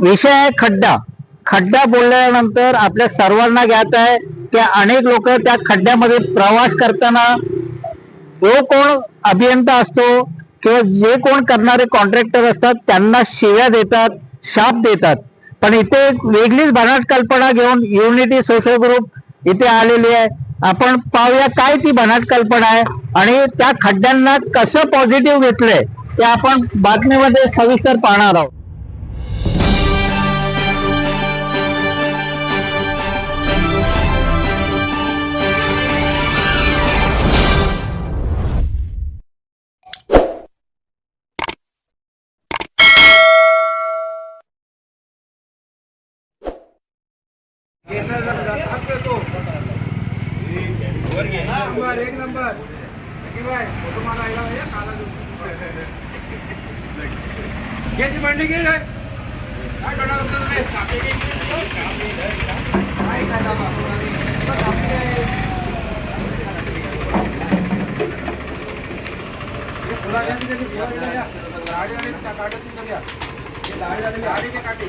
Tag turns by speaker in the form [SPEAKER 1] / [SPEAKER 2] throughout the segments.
[SPEAKER 1] विषय आहे खड्डा. खड्डा बोलल्यानंतर आपल्या सर्वांना ज्ञात आहे की अनेक लोक त्या खड्ड्यामध्ये प्रवास करताना जो कोण अभियंता असतो किंवा जे कोण करणारे कॉन्ट्रॅक्टर असतात त्यांना शिव्या देतात शाप देतात. पण इथे एक वेगळीच बनाट कल्पना घेऊन युनिटी सोशल ग्रुप इथे आलेली आहे. आपण पाहूया काय ती बनाट कल्पना आहे आणि त्या खड्ड्यांना कसं पॉझिटिव्ह घेतलंय ते आपण बातमीमध्ये सविस्तर पाहणार आहोत.
[SPEAKER 2] नंबर एक नंबर भाई फोटो मारायला या काला घे ती भांडी घे काय करणार काय काय दाबा? बस आपली आहे. हे फुला द्या तिथे, ती आणि त्या काठी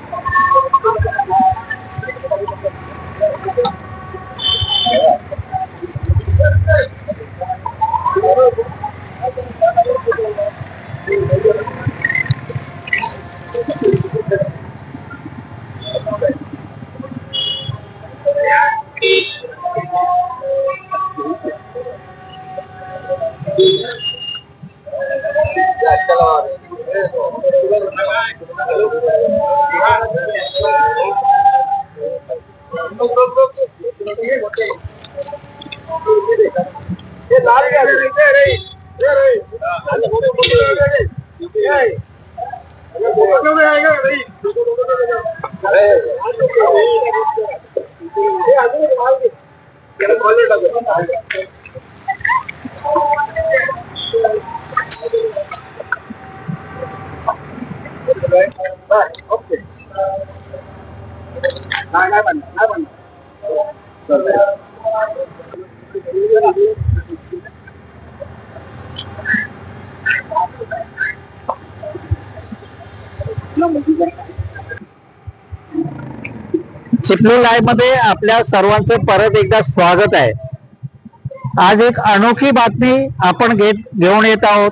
[SPEAKER 2] नाव काय? बाहेर
[SPEAKER 3] ओके नाही नाही म्हणणार नाही
[SPEAKER 1] लाईव्हमध्ये आपल्या सर्वांचं परत एकदा स्वागत आहे. आज एक अनोखी बातमी आपण घेत घेऊन येत आहोत.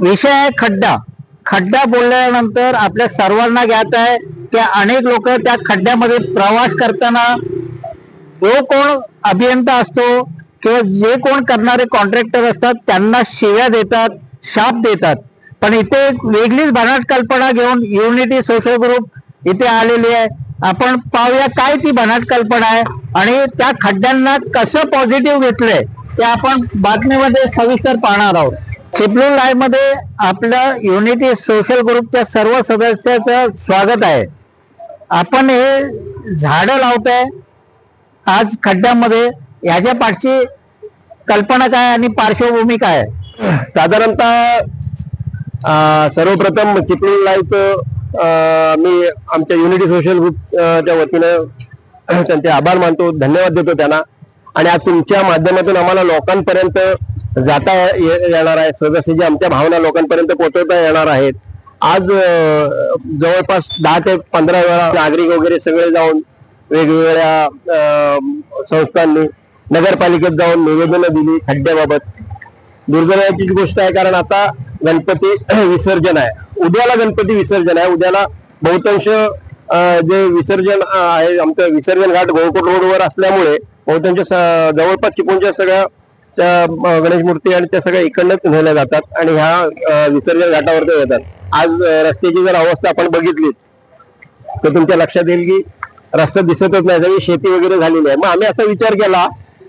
[SPEAKER 1] विषय आहे खड्डा. खड्डा बोलल्यानंतर आपल्या सर्वांना ज्ञात आहे की अनेक लोक त्या खड्ड्यामध्ये प्रवास करताना जो कोण अभियंता असतो किंवा जे कोण करणारे कॉन्ट्रॅक्टर असतात त्यांना शिव्या देतात शाप देतात. पण इथे एक वेगळीच भनाट कल्पना घेऊन युनिटी सोशल ग्रुप इथे आलेली आहे. आपण पाहूया काय ती भनाट कल्पना आहे आणि त्या खड्ड्यांना कसं पॉझिटिव्ह घेतलंय ते आपण बातमीमध्ये सविस्तर पाहणार आहोत. चिपळूण लाईव्हमध्ये आपल्या युनिटी सोशल ग्रुपच्या सर्व सदस्याचं स्वागत आहे. आपण हे झाडं आहे आज खड्ड्यामध्ये याच्या पाठची कल्पना काय आणि पार्श्वभूमी काय? आहे
[SPEAKER 3] साधारणतः सर्वप्रथम चिपळूण लाईव्हचं मी आमच्या युनिटी सोशल ग्रुपच्या वतीनं त्यांचे आभार मानतो धन्यवाद देतो त्यांना. आणि आज तुमच्या माध्यमातून आम्हाला लोकांपर्यंत जाता ये- येणार आहे. सदस्य आमच्या भावना लोकांपर्यंत पोहोचवता येणार आहेत. आज जवळपास दहा ते पंधरा वेळा नागरिक वगैरे सगळे जाऊन वेगवेगळ्या संस्थांनी नगरपालिकेत जाऊन निवेदनं दिली खड्ड्याबाबत. दुर्दैवाची गोष्ट आहे कारण आता गणपती विसर्जन आहे. उद्याला गणपती विसर्जन आहे. उद्याला बहुतांश जे विसर्जन आहे आमचं विसर्जन घाट गोळकोट रोडवर असल्यामुळे बहुतांश जवळपास चिपळूणच्या सगळ्या त्या गणेश मूर्ती आणि त्या सगळ्या इकडनंच नेल्या जातात आणि ह्या विसर्जन घाटावरती येतात. आज रस्त्याची जर अवस्था आपण बघितली तर तुमच्या लक्षात येईल की रस्ता दिसतच नाही सगळी शेती वगैरे झालेली आहे मग आम्ही असा विचार केला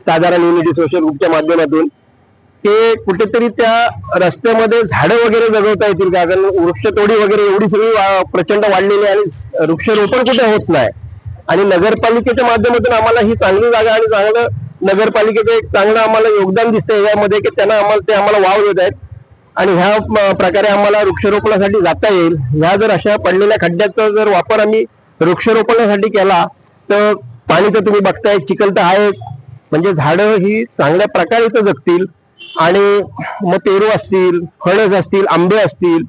[SPEAKER 3] साधारण युनिटी सोशल ग्रुपच्या माध्यमातून की कुठेतरी त्या रस्त्यामध्ये झाडं वगैरे जगवता येतील का? कारण वृक्षतोडी वगैरे एवढी सगळी प्रचंड वाढलेली आहे आणि वृक्षरोपण कुठे होत नाही. आणि नगरपालिकेच्या माध्यमातून आम्हाला ही चांगली जागा आणि चांगलं नगरपालिकेचं एक चांगलं आम्हाला योगदान दिसतंय. यामध्ये की त्यांना आम्हाला ते आम्हाला वाव देत आहेत. आणि ह्या प्रकारे आम्हाला वृक्षारोपणासाठी जाता येईल. ह्या जर अशा पडलेल्या खड्ड्याचा जर वापर आम्ही वृक्षारोपणासाठी केला तर पाणी तर तुम्ही बघताय चिखल तर आहे. म्हणजे झाडं ही चांगल्या प्रकारे इथं जगतील. आणि मग पेरू असतील फणस असतील आंबे असतील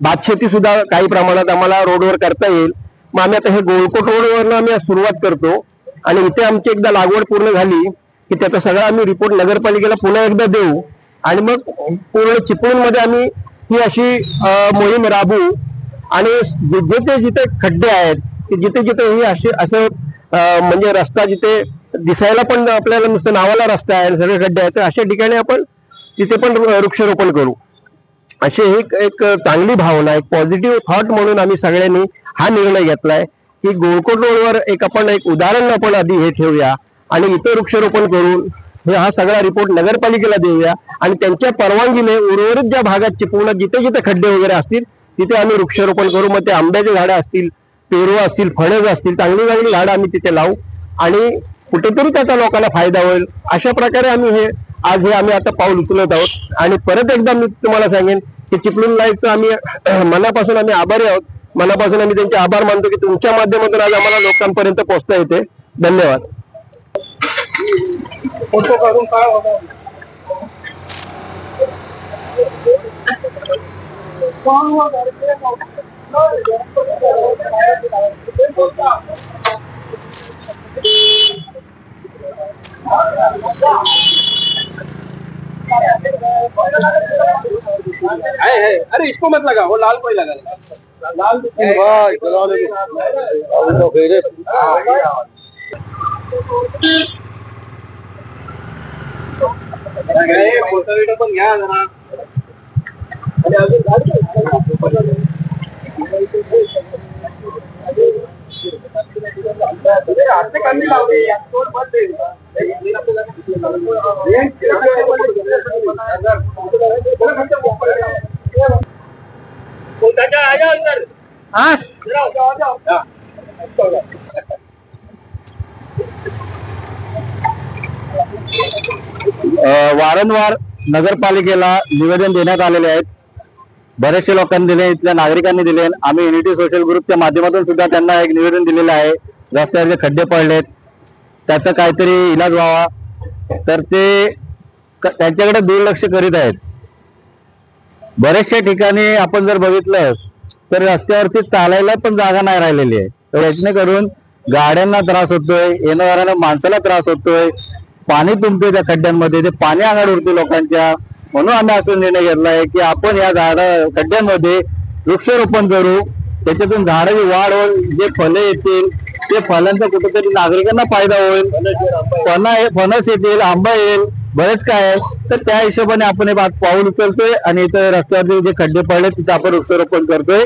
[SPEAKER 3] भातशेती सुद्धा काही प्रमाणात आम्हाला रोडवर करता येईल. मग आम्ही आता हे गोळकोट रोडवरनं आम्ही सुरुवात करतो. आणि इथे आमची एकदा लागवड पूर्ण झाली. की त्याचा सगळा आम्ही रिपोर्ट नगरपालिकेला पुन्हा एकदा देऊ. आणि मग पूर्ण चिपळूणमध्ये आम्ही ही अशी मोहीम राबवू. आणि जिथे जिथे खड्डे आहेत की जिथे जिथे ही असे असं म्हणजे रस्ता जिथे दिसायला पण आपल्याला नुसतं नावाला रस्ता आहे सगळे खड्डे आहेत तर अशा ठिकाणी आपण तिथे पण वृक्षारोपण करू. अशी एक एक चांगली भावना एक पॉझिटिव्ह थॉट म्हणून आम्ही सगळ्यांनी हा निर्णय घेतलाय की गोळकोट रोडवर एक आपण एक उदाहरण आपण आधी हे ठेवूया. आणि इथं वृक्षारोपण करून हे हा सगळा रिपोर्ट नगरपालिकेला देऊया. आणि त्यांच्या परवानगीने उर्वरित ज्या भागात चिपळूणात जिथे जिथे खड्डे वगैरे असतील तिथे आम्ही वृक्षारोपण करू. मग ते आंब्याचे झाडं असतील पेरू असतील फळं असतील चांगली चांगली झाडं आम्ही तिथे लावू. आणि कुठेतरी त्याचा लोकांना फायदा होईल. अशा प्रकारे आम्ही हे आज हे आम्ही आता पाऊल उचलत आहोत. आणि परत एकदा मी तुम्हाला सांगेन की चिपळूण लाईफचं आम्ही मनापासून आम्ही आभारी आहोत. मनापासून आम्ही त्यांचे आभार मानतो की तुमच्या माध्यमातून आज आम्हाला लोकांपर्यंत पोहोचता येते. धन्यवाद.
[SPEAKER 2] फोटो काढून काय होणार? है है अरे इसको मत लगा वो लाल कोई लगा लाल फोटो बिटो पण घ्या जरा हात कमी लावले तोड बंद आ जाओ अंदर
[SPEAKER 1] हा वारंवार नगरपालिकेला निवेदन देण्यात आलेले आहेत. बरेचसे लोकांनी दिले इथल्या नागरिकांनी दिले. आम्ही युनिटी सोशल ग्रुपच्या माध्यमातून सुद्धा त्यांना एक निवेदन दिलेलं आहे. रस्त्यावरचे खड्डे पडलेत. त्याचा काहीतरी इलाज व्हावा. तर ते त्यांच्याकडे दुर्लक्ष करीत आहेत. बरेचशा ठिकाणी आपण जर बघितलं तर रस्त्यावरती चालायला पण जागा नाही राहिलेली आहे. तर याच्याने करून गाड्यांना त्रास होतोय येणाऱ्या माणसाला त्रास होतोय. पाणी तुंबते त्या खड्ड्यांमध्ये ते पाणी अंगाड उडते लोकांच्या म्हणून आम्ही असा निर्णय घेतला आहे की आपण या झाड खड्ड्यांमध्ये वृक्षारोपण करू. त्याच्यातून झाडाची वाढ होईल जे फळे येतील ते फळांचा कुठेतरी नागरिकांना फायदा होईल. फणा फणस येतील आंबा येईल बरेच काय आहे. तर त्या हिशोबाने आपण हे बात पाऊल उचलतोय आणि इथं रस्त्यावरती जे खड्डे पडले तिथे आपण वृक्षारोपण करतोय.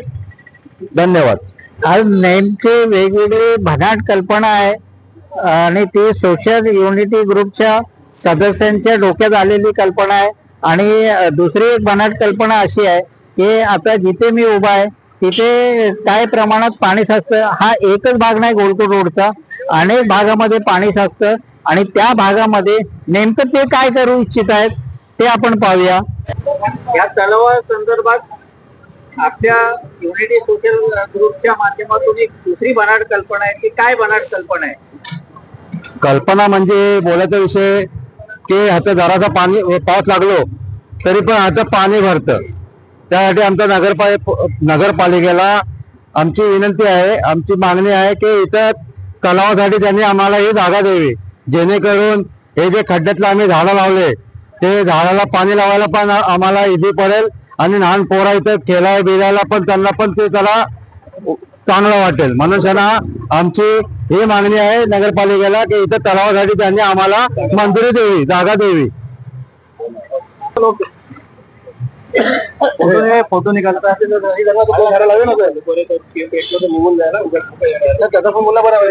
[SPEAKER 1] धन्यवाद. आज नेमके वेगवेगळे भनाट कल्पना आहे. आणि ती सोशल युनिटी ग्रुपच्या सदस्यांच्या डोक्यात आलेली कल्पना आहे. आणि दुसरी एक बनाट कल्पना अशी आहे की आता जिथे मी उभा आहे तिथे काय प्रमाणात पाणी साचतं हा एकच भाग नाही गोलकोट रोडचा. अनेक भागामध्ये पाणी साचतं आणि त्या भागामध्ये नेमकं ते काय करू इच्छित आहेत ते आपण पाहूया. या तलावा संदर्भात आपल्या युनिटी सोशल ग्रुपच्या माध्यमातून एक दुसरी बनाट कल्पना आहे ती काय बनाट कल्पना आहे?
[SPEAKER 3] कल्पना म्हणजे बोलायचा विषय की आता जरासा पाणी पाऊस लागलो तरी पण आता पाणी भरतं. त्यासाठी आमच्या नगरपाल नगरपालिकेला आमची विनंती आहे आमची मागणी आहे की इथं तलावासाठी त्यांनी आम्हाला ही जागा द्यावी. जेणेकरून हे जे खड्ड्यातलं आम्ही झाडं लावले ते झाडाला पाणी लावायला पण आम्हाला इझी पडेल. आणि लहान पोरा इथं खेळाय बिलायला पण त्यांना पण ते त्याला चांगलं वाटेल. म्हणून त्यांना आमची ही मागणी आहे नगरपालिकेला की इथं तलावासाठी त्यांनी आम्हाला मंजुरी द्यावी जागा द्यावी. फोटो निघाला निघून त्याचा पण मुलं बरोबर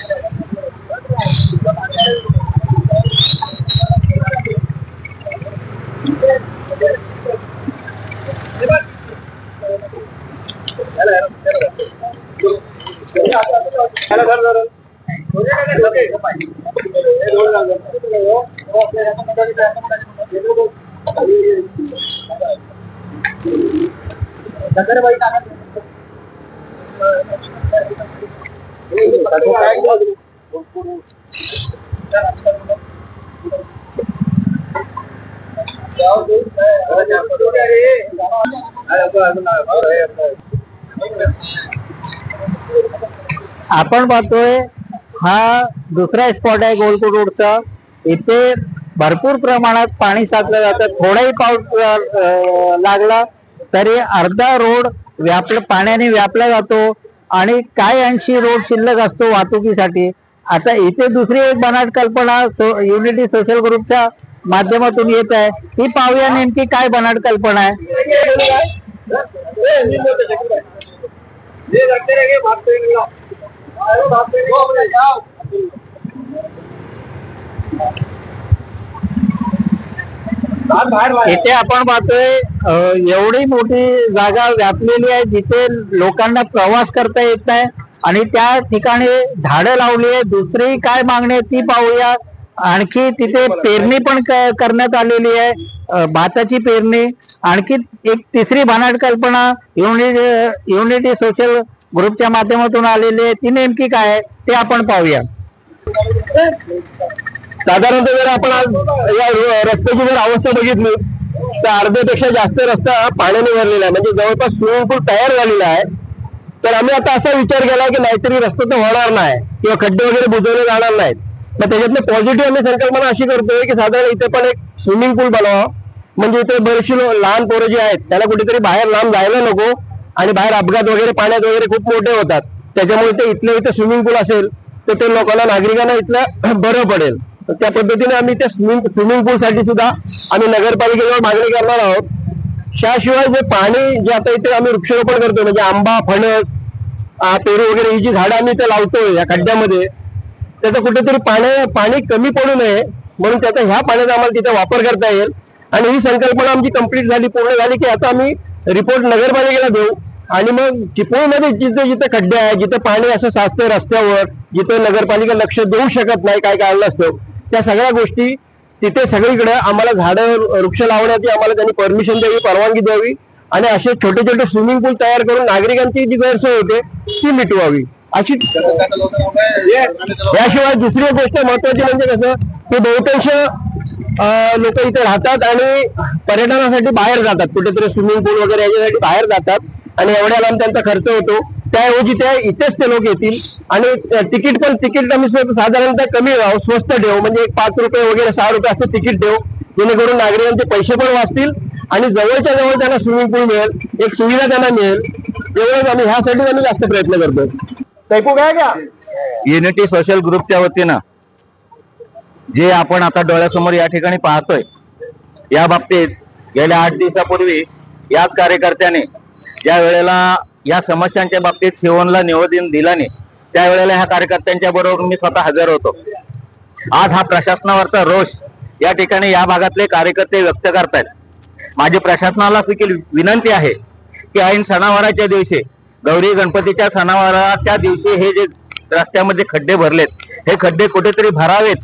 [SPEAKER 3] దగ్గర బయట అదే
[SPEAKER 1] आपण पाहतोय हा दुसरा स्पॉट आहे गोलकोट रोडचा. इथे भरपूर प्रमाणात पाणी साचलं जातं. थोडाही पाऊस लागला तरी अर्धा रोड व्यापला पाण्याने व्यापला जातो. आणि काय अंशी रोड शिल्लक असतो वाहतुकीसाठी? आता इथे दुसरी एक बनाट कल्पना युनिटी सोशल ग्रुपच्या माध्यमातून येत आहे. ही पाहूया नेमकी काय बनाट कल्पना आहे. इथे आपण पाहतोय एवढी मोठी जागा व्यापलेली आहे जिथे लोकांना प्रवास करता येत नाही. आणि त्या ठिकाणी झाडं लावली आहे दुसरी काय मागणी आहे ती पाहूया. आणखी तिथे पेरणी पण करण्यात आलेली आहे. भाताची पेरणी. आणखी एक तिसरी भानाट कल्पना युनिटी युनिटी सोशल ग्रुपच्या माध्यमातून आलेले ती नेमकी काय? ते आपण पाहूया.
[SPEAKER 3] साधारणतः जर आपण आज या रस्त्याची जर अवस्था बघितली तर अर्ध्यापेक्षा जास्त रस्ता पाण्याने भरलेला आहे. म्हणजे जवळपास स्विमिंग पूल तयार झालेला आहे. तर आम्ही आता असा विचार केला की नाहीतरी रस्ता तर होणार नाही किंवा खड्डे वगैरे बुजवले जाणार नाहीत. मग त्याच्यातले पॉझिटिव्ह आम्ही संकल्पना अशी करतोय की साधारण इथे पण एक स्विमिंग पूल बनवा. म्हणजे इथे बरेचशी लहान पोरं जी आहेत त्याला कुठेतरी बाहेर लांब जायला नको. आणि बाहेर अपघात वगैरे पाण्यात वगैरे खूप मोठे होतात. त्याच्यामुळे ते इथलं इथं स्विमिंग पूल असेल तर ते लोकांना नागरिकांना इथलं बरं पडेल. तर त्या पद्धतीने आम्ही त्या स्विमिंग स्विमिंग पूल साठी सुद्धा आम्ही नगरपालिकेवर मागणी करणार आहोत. त्याशिवाय जे पाणी जे आता इथे आम्ही वृक्षारोपण करतोय म्हणजे आंबा फणस पेरू वगैरे ही जी झाडं आम्ही इथे लावतोय या खड्ड्यामध्ये त्याचं कुठेतरी पाणी पाणी कमी पडू नये म्हणून त्याचा ह्या पाण्याचा आम्हाला तिथे वापर करता येईल. आणि ही संकल्पना आमची कंप्लीट झाली पूर्ण झाली की आता आम्ही रिपोर्ट नगरपालिकेला देऊ. आणि मग चिपळूणमध्ये जिथे जिथे खड्डे आहेत जिथे पाणी असं साचतंय रस्त्यावर जिथे नगरपालिका लक्ष देऊ शकत नाही काय कारण असतं त्या सगळ्या गोष्टी तिथे सगळीकडे आम्हाला झाडं वृक्ष लावण्याची आम्हाला त्यांनी परमिशन द्यावी परवानगी द्यावी. आणि असे छोटे छोटे स्विमिंग पूल तयार करून नागरिकांची जी गैरसोय होते ती मिटवावी. अशी याशिवाय दुसरी गोष्ट महत्वाची म्हणजे कसं की बहुतांश लोक इथे राहतात आणि पर्यटनासाठी बाहेर जातात. कुठेतरी स्विमिंग पूल वगैरे याच्यासाठी बाहेर जातात. आणि एवढ्या लांब त्यांचा खर्च होतो. त्याऐवजी त्या इथेच ते लोक येतील. आणि तिकीट पण तिकीट आम्ही साधारणतः कमी राहू स्वस्त ठेवू. म्हणजे एक पाच रुपये वगैरे सहा रुपये असं तिकीट ठेवू जेणेकरून नागरिकांचे पैसे पण वाचतील. आणि जवळच्या जवळ त्यांना स्विमिंग पूल मिळेल. एक सुविधा त्यांना मिळेल. एवढंच आम्ही ह्यासाठी आम्ही जास्त प्रयत्न करतो ऐकू काय का
[SPEAKER 1] युनिटी सोशल ग्रुपच्या वतीनं जे आपण आता डोळ्यासमोर या ठिकाणी पाहतोय या बाबतीत गेल्या आठ दिवसापूर्वी याच कार्यकर्त्याने ज्या वेळेला या समस्यांच्या बाबतीत शिवनला निवेदन दिल्याने त्यावेळेला ह्या कार्यकर्त्यांच्या बरोबर मी स्वतः हजर होतो. आज हा प्रशासनावरचा रोष या ठिकाणी या भागातले कार्यकर्ते व्यक्त करतायत. माझी प्रशासनाला देखील विनंती आहे की ऐन सणावाराच्या दिवशी गौरी गणपतीच्या सणावाराच्या दिवशी हे जे रस्त्यामध्ये खड्डे भरलेत हे खड्डे कुठेतरी भरावेत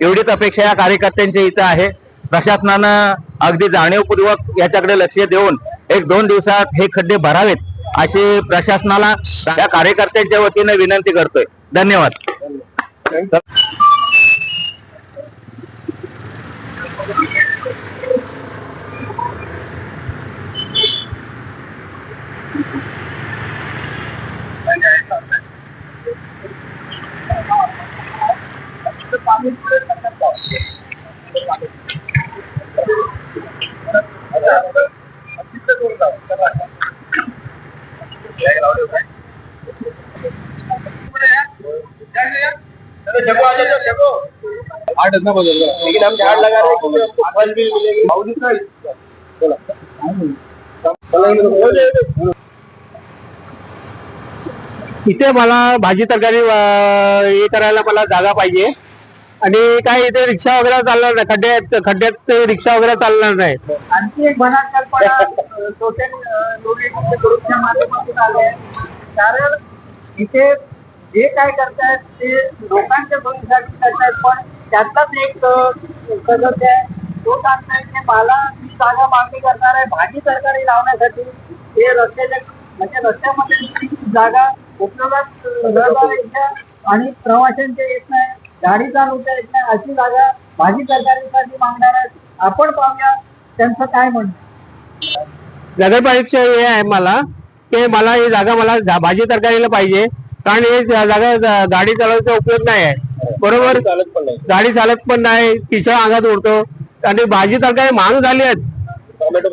[SPEAKER 1] एवढीच अपेक्षा या कार्यकर्त्यांच्या इथं आहे प्रशासनानं अगदी जाणीवपूर्वक याच्याकडे लक्ष देऊन एक दोन दिवसात हे खड्डे भरावेत अशी प्रशासनाला या कार्यकर्त्यांच्या वतीने विनंती करतोय धन्यवाद
[SPEAKER 3] Thank you.
[SPEAKER 4] इथे मला भाजी तरकारी हे करायला मला जागा पाहिजे. आणि काय इथे रिक्षा वगैरे चालणार नाही. खड्ड्यात खड्ड्यात रिक्षा वगैरे चालणार नाही.
[SPEAKER 1] आणखी एक बनाट सोशल ग्रुपच्या माध्यमातून आले कारण इथे जे काय करतायत ते लोकांच्या सोयीसाठी करतायत पण त्यातलाच एक सदस्य आहे. तो सांगताय की मला मी जागा मागणी करणार आहे भाजी तरकारी लावण्यासाठी. हे रस्त्याच्या म्हणजे रस्त्यामध्ये जागा उपयोगात आणि प्रवाशांच्या येत नाही. गाडी चालवता येत नाही अशी जागा भाजी तरकारीसाठी मागणार आहेत आपण पाहूया त्यांचं काय म्हणणं
[SPEAKER 4] नगरपालिकेचं हे आहे मला की मला ही जागा मला भाजी तरकारीला पाहिजे. कारण हे जागा गाडी चालवायचा उपयोग नाही आहे. बरोबर?
[SPEAKER 3] चालत पण नाही.
[SPEAKER 4] गाडी चालत पण नाही तिच्या अंगात उडतो. आणि भाजी तरकारी महाग झाली आहेत.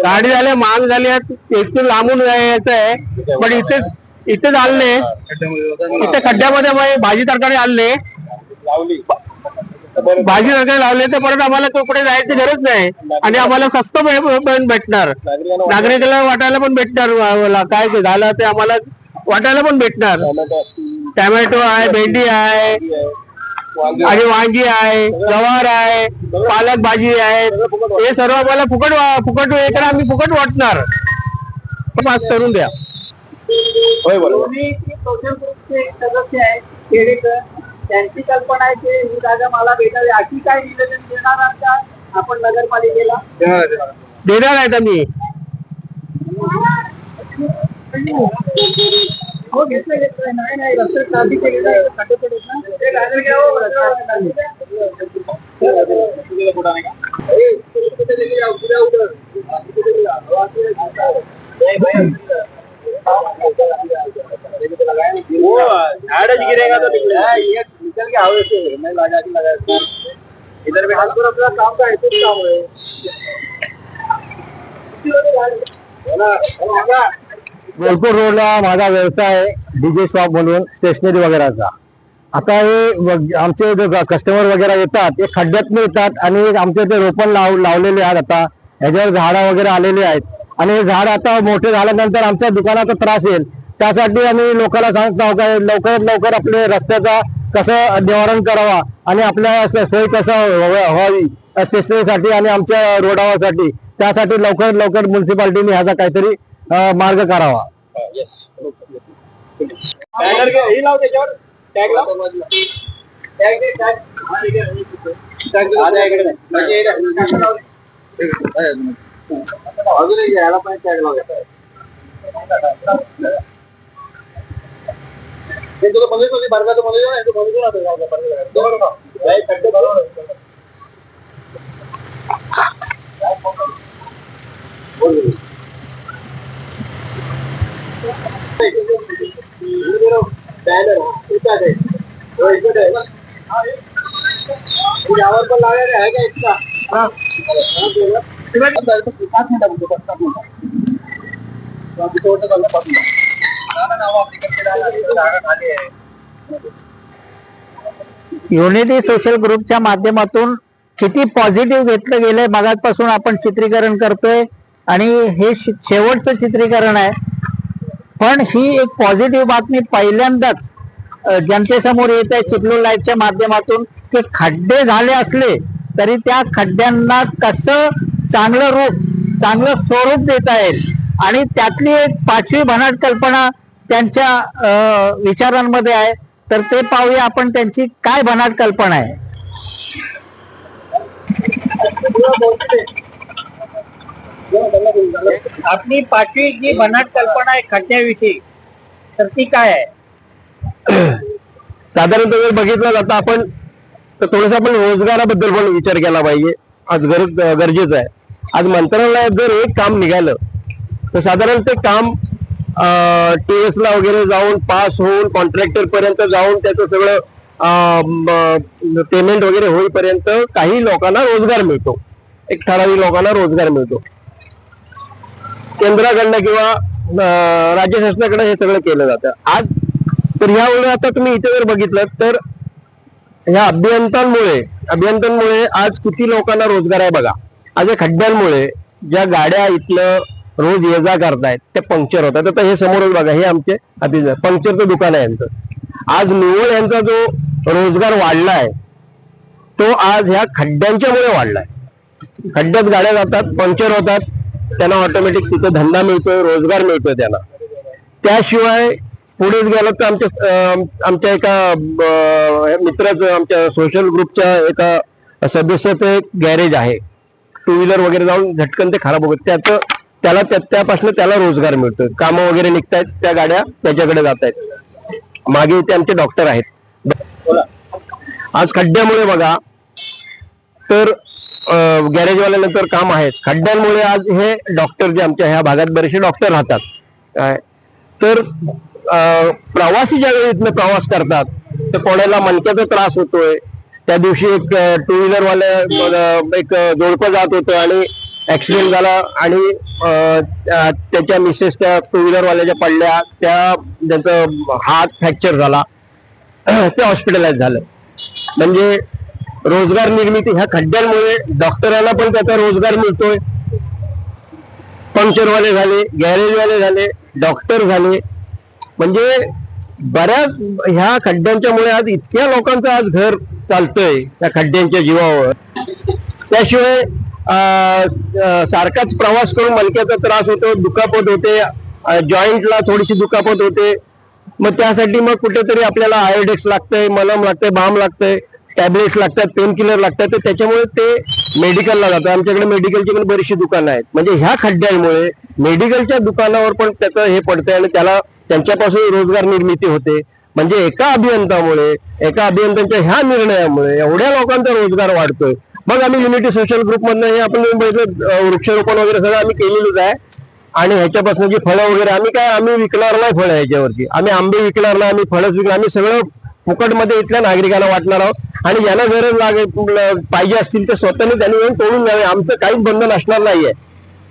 [SPEAKER 4] गाडी झाल्या महाग झाली आहेत. इथून लांबून यायचं आहे. पण इथे इथे चालले इथे खड्ड्यामध्ये भाजी तरकारी आणले. भाजी तरकारी लावले तर परत आम्हाला कुठे जायची गरज नाही. आणि आम्हाला स्वस्त पण भेटणार.
[SPEAKER 3] नागरिकांना
[SPEAKER 4] नागरिकाला वाटायला पण भेटणार काय झालं ते आम्हाला वाटायला पण भेटणार.
[SPEAKER 3] टोमॅटो
[SPEAKER 4] आहे भेंडी आहे आणि वांगी आहे गवार आहे पालक भाजी आहे. हे सर्व आम्हाला फुकट वा- फुकट वेळ आम्ही फुकट वाटणार. पास करून द्या.
[SPEAKER 3] होय बरोबर.
[SPEAKER 1] त्यांची कल्पना आहे की ही जागा मला भेटावी. अशी काय निवेदन देणार आहात का? आपण नगरपालिकेला.
[SPEAKER 4] देणार आहेत आम्ही.
[SPEAKER 1] हो घेतलं घेतलंय. नाही नाही रस्ते ट्राफिक केलेलं आहे खड्डे पडत ना. ते गाडी घ्या हो, रस्त्यावर
[SPEAKER 3] झाडच गिरेगा तो निकलेगा निकल के से मैं लगा के लगा इधर हाथ अपना काम का ऐसे काम है
[SPEAKER 4] रोडला माझा व्यवसाय आहे डीजे शॉप म्हणून स्टेशनरी वगैरेचा. आता हे आमचे जे कस्टमर वगैरे येतात ते खड्ड्यात येतात आणि आमचे ते रोपण लाव लावलेले आहेत आता ह्याच्यावर झाडं वगैरे आलेले आहेत. आणि हे झाड आता मोठे झाल्यानंतर आमच्या दुकानाचा त्रास येईल. त्यासाठी आम्ही लोकांना सांगतो का लवकरात लवकर आपले रस्त्याचा कसं निवारण करावा आणि आपल्या सोय कसं व्हावी स्टेशनरीसाठी आणि आमच्या रोडावासाठी त्यासाठी लवकरात लवकर म्युन्सिपाल्टीने ह्याचा काहीतरी मार्ग करावा
[SPEAKER 3] टॅग लाव टॅग दे टॅग हा ठीक आहे टॅग दे हा इकडे म्हणजे अजून पाच मिनिटं बोलतो पाच मिनिटं पाच मिनिटं
[SPEAKER 4] युनिटी सोशल ग्रुपच्या माध्यमातून किती पॉझिटिव्ह घेतलं गेलंय मगापासून आपण चित्रीकरण करतोय आणि हे शेवटचं चित्रीकरण आहे. पण ही एक पॉझिटिव्ह बातमी पहिल्यांदाच जनतेसमोर येत आहे चिपलू लाईव्हच्या माध्यमातून की खड्डे झाले असले तरी त्या खड्ड्यांना कसं चांगलं रूप चांगलं स्वरूप देता येईल. आणि त्यातली एक पाचवी बनाट कल्पना त्यांच्या विचारांमध्ये आहे. तर ते पाहूया आपण त्यांची काय बनाट कल्पना आहे. आपली पाचवी जी बनाट कल्पना आहे खड्ड्याविषयी तर ती काय आहे?
[SPEAKER 3] साधारणतः जर बघितलं जातं आपण तर थोडस आपण रोजगाराबद्दल पण विचार केला पाहिजे. आज गरज गरजेचं आहे. आज मंत्रालयात जर एक काम निघालं तर साधारण ते काम टीएस ला वगैरे जाऊन पास होऊन कॉन्ट्रॅक्टर पर्यंत जाऊन त्याचं सगळं पेमेंट वगैरे होईपर्यंत काही लोकांना रोजगार मिळतो. एक ठराविक लोकांना रोजगार मिळतो. केंद्राकडनं किंवा राज्य शासनाकडे हे सगळं केलं जातं. आज तर ह्यामुळे आता तुम्ही इथे जर बघितलं तर ह्या अभियंतांमुळे अभियंत्यांमुळे आज किती लोकांना रोजगार आहे बघा. आज या खड्ड्यांमुळे ज्या गाड्या इथलं रोज ये जा करतायत त्या पंक्चर होतात. आता हे समोरच बघा हे आमचे अतिशय पंक्चरचं दुकान आहे यांचं. आज निवड यांचा जो रोजगार वाढलाय तो आज ह्या खड्ड्यांच्यामुळे वाढलाय. खड्ड्यात गाड्या जातात पंक्चर होतात त्यांना ऑटोमॅटिक तिथे धंदा मिळतोय रोजगार मिळतोय त्यांना. त्याशिवाय पुढेच गेलं तर आमच्या आमच्या एका मित्राचं आमच्या सोशल ग्रुपच्या एका सदस्याचं एक गॅरेज आहे. टू व्हीलर वगैरे जाऊन झटकन ते खराब होत त्याचं त्याला त्यापासून त्याला रोजगार मिळतो कामं वगैरे निघतायत त्या गाड्या त्याच्याकडे जात आहेत मागे ते आमचे डॉक्टर आहेत. आज खड्ड्यामुळे बघा तर गॅरेजवाल्यानंतर काम आहे. खड्ड्यांमुळे आज हे डॉक्टर जे आमच्या ह्या भागात बरेचसे डॉक्टर राहतात. काय? तर प्रवासी ज्यावेळी इथनं प्रवास करतात तर कोणाला मणक्याचा त्रास होतोय त्या दिवशी एक टू व्हीलर एक जोडपं जात होतं आणि ऍक्सिडेंट झाला आणि त्याच्या मिसेस त्या टू व्हीलर वाल्याच्या पडल्या. त्या त्यांचा हात फ्रॅक्चर झाला. ते हॉस्पिटलाइज झालं. म्हणजे रोजगार निर्मिती ह्या खड्ड्यांमुळे डॉक्टरांना पण त्याचा रोजगार मिळतोय. पंक्चरवाले झाले गॅरेजवाले झाले डॉक्टर झाले. म्हणजे बऱ्याच ह्या खड्ड्यांच्यामुळे आज इतक्या लोकांचं आज घर चालतंय त्या खड्ड्यांच्या जीवावर. त्याशिवाय सारखाच प्रवास करून मलक्याचा त्रास होतो दुखापत होते जॉईंटला थोडीशी दुखापत होते. मग त्यासाठी मग कुठेतरी आपल्याला आयोडेक्स लागतंय मलम लागतंय बाम लागतंय टॅबलेट्स लागतात पेन किलर लागतात तर त्याच्यामुळे ते मेडिकलला जातात. आमच्याकडे मेडिकलची पण बरीचशी दुकानं आहेत. म्हणजे ह्या खड्ड्यांमुळे मेडिकलच्या दुकानावर पण त्याचं हे पडतंय आणि त्याला त्यांच्यापासून रोजगार निर्मिती होते. म्हणजे एका अभियंतामुळे एका अभियंत्यांच्या ह्या निर्णयामुळे एवढ्या लोकांचा रोजगार वाढतोय. मग आम्ही युनिटी सोशल ग्रुप मधनं हे आपण बघितलं, वृक्षारोपण वगैरे सगळं आम्ही केलेलंच आहे. आणि ह्याच्यापासून जी फळं वगैरे आम्ही काय आम्ही विकणार नाही फळं ह्याच्यावरची आम्ही आंबे विकणार नाही आम्ही फळंच विकणार आम्ही सगळं फुकटमध्ये इथल्या नागरिकांना वाटणार आहोत. आणि ज्यांना गरज लागे पाहिजे असतील ते स्वतःने त्यांनी येऊन तोडून जावे आमचं काहीच बंधन असणार नाहीये.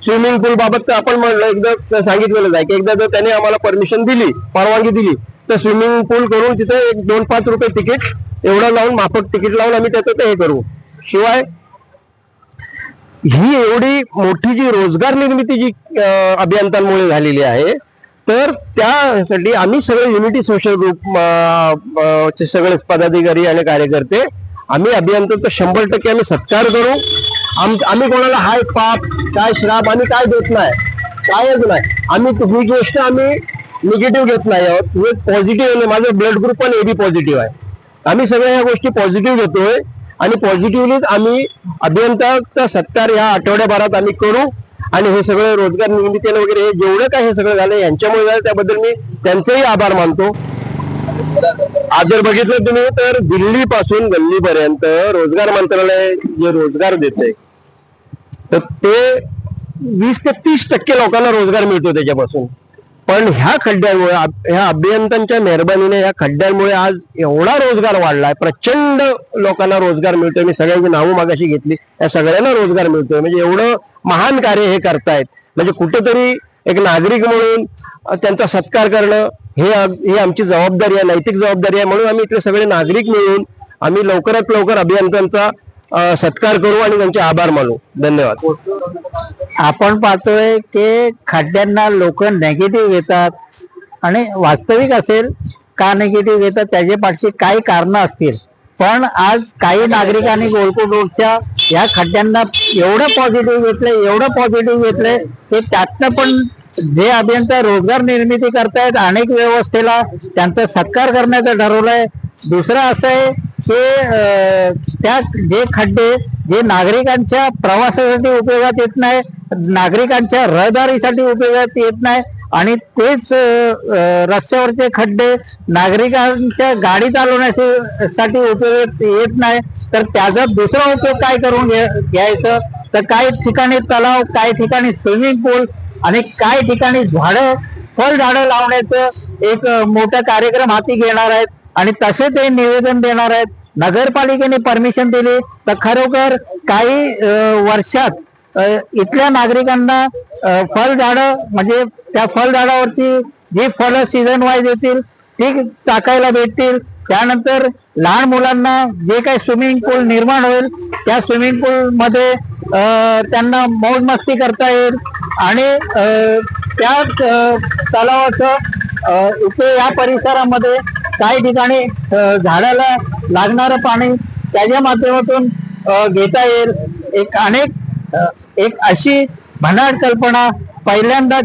[SPEAKER 3] स्विमिंग पूल बाबत तर आपण म्हणलं एकदा सांगितलेलं आहे की एकदा जर त्याने आम्हाला परमिशन दिली परवानगी दिली तर स्विमिंग पूल करून तिथे एक दोन पाच रुपये तिकीट एवढं लावून माफक तिकीट लावून आम्ही त्याचं ते हे करू. शिवाय ही एवढी मोठी जी रोजगार निर्मिती जी अभियंत्यांमुळे झालेली आहे तर त्यासाठी आम्ही सगळे युनिटी सोशल ग्रुप चे सगळे पदाधिकारी आणि कार्यकर्ते आम्ही अभियंत्यांचा शंभर टक्के आम्ही सत्कार करू. आम आम्ही कोणाला हाय पाप काय श्राप आम्ही काय देत नाही कायच नाही. आम्ही ही गोष्ट आम्ही निगेटिव्ह घेत नाही आहोत. हे पॉझिटिव्ह माझं ब्लड ग्रुप पण एबी पॉझिटिव्ह आहे. आम्ही सगळ्या ह्या गोष्टी पॉझिटिव्ह घेतोय. आणि पॉझिटिव्हलीच आम्ही अभियंताचा सत्कार ह्या आठवड्याभरात आम्ही करू. आणि हे सगळं रोजगार निर्मितीने वगैरे हे जेवढं काय हे सगळं झालं यांच्यामुळे झालं त्याबद्दल मी त्यांचेही आभार मानतो. आज जर बघितलं तुम्ही तर दिल्ली पासून गल्लीपर्यंत रोजगार मंत्रालय जे रोजगार देते तर ते वीस ते तीस टक्के लोकांना रोजगार मिळतो त्याच्यापासून. पण ह्या खड्ड्यांमुळे ह्या अभियंत्यांच्या मेहरबानीने ह्या खड्ड्यांमुळे आज एवढा रोजगार वाढलाय प्रचंड लोकांना रोजगार मिळतोय. मी सगळ्यांची नावं मागाशी घेतली. या सगळ्यांना रोजगार मिळतोय. म्हणजे एवढं महान कार्य हे करतायत. म्हणजे कुठेतरी एक नागरिक म्हणून त्यांचा सत्कार करणं हे ही आमची जबाबदारी आहे नैतिक जबाबदारी आहे. म्हणून आम्ही इथले सगळे नागरिक मिळून आम्ही लवकरात लवकर अभियंत्यांचा सत्कार करू आणि त्यांचे आभार मानू. धन्यवाद.
[SPEAKER 1] आपण पाहतोय की खड्ड्यांना लोक नेगेटिव्ह घेतात आणि वास्तविक असेल का निगेटिव्ह घेतात त्याच्या पाठची काही कारण असतील. पण आज काही नागरिकांनी गोलकोट रोडच्या या खड्ड्यांना एवढं पॉझिटिव्ह घेतलंय एवढं पॉझिटिव्ह घेतलंय की त्यातनं पण जे अभियंता रोजगार निर्मिती करतायत अनेक व्यवस्थेला त्यांचा सत्कार करण्याचं ठरवलंय. दुसरं असं आहे की त्या जे खड्डे जे नागरिकांच्या प्रवासासाठी उपयोगात येत नाही नागरिकांच्या रहदारीसाठी उपयोगात येत नाही आणि तेच रस्त्यावरचे खड्डे नागरिकांच्या गाडी चालवण्यासाठी उपयोगात येत नाही तर त्याचा दुसरा उपयोग काय करून घ्यायचं? तर काही ठिकाणी तलाव काही ठिकाणी स्विमिंग पूल आणि काही ठिकाणी झाडं फळ झाडं लावण्याचं एक मोठा कार्यक्रम हाती घेणार आहेत आणि तसे ते निवेदन देणार आहेत. नगरपालिकेने परमिशन दिली तर खरोखर काही वर्षात इथल्या नागरिकांना फळझाडं म्हणजे त्या फळझाडावरची जी फळं सीझन वाईज येतील ती चाकायला भेटतील. त्यानंतर लहान मुलांना जे काही स्विमिंग पूल निर्माण होईल त्या स्विमिंग पूल मध्ये त्यांना मौज मस्ती करता येईल. आणि त्या तलावाचं इथे या परिसरामध्ये काही ठिकाणी झाडाला लागणारं पाणी त्याच्या माध्यमातून घेता येईल. एक अनेक एक अशी भन्नाट कल्पना पहिल्यांदाच